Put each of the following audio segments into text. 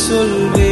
சொல்வே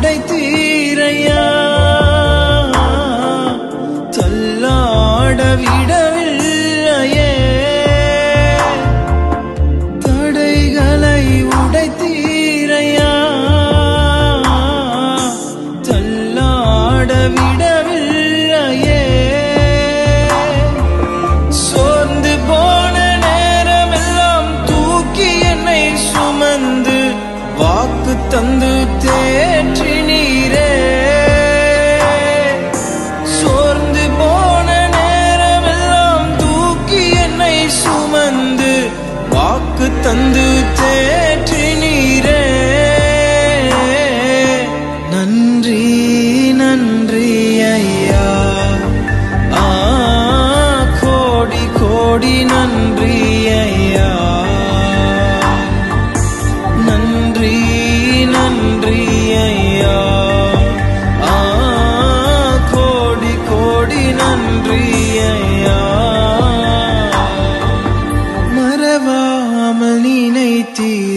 உடை தீரையா? தொல்லாட விடவில்லையே. தடைகளை உடை தீரையா? தொல்லாட விடவில்லையே. சோர்ந்து போன நேரமெல்லாம் தூக்கி என்னை சுமந்து தந்து 던듯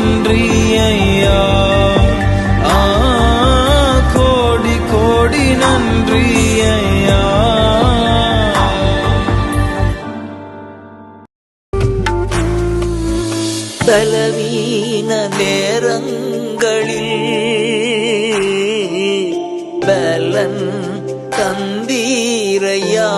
நன்றி ஐயா ஆ கோடி கோடி நன்றி ஐயா பலவீன நேரங்களில் பலன் தந்தீரையா.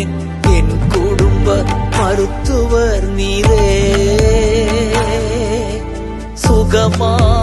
சுகமானேன் என் குடும்ப மருத்துவர் நீரே. சுகமா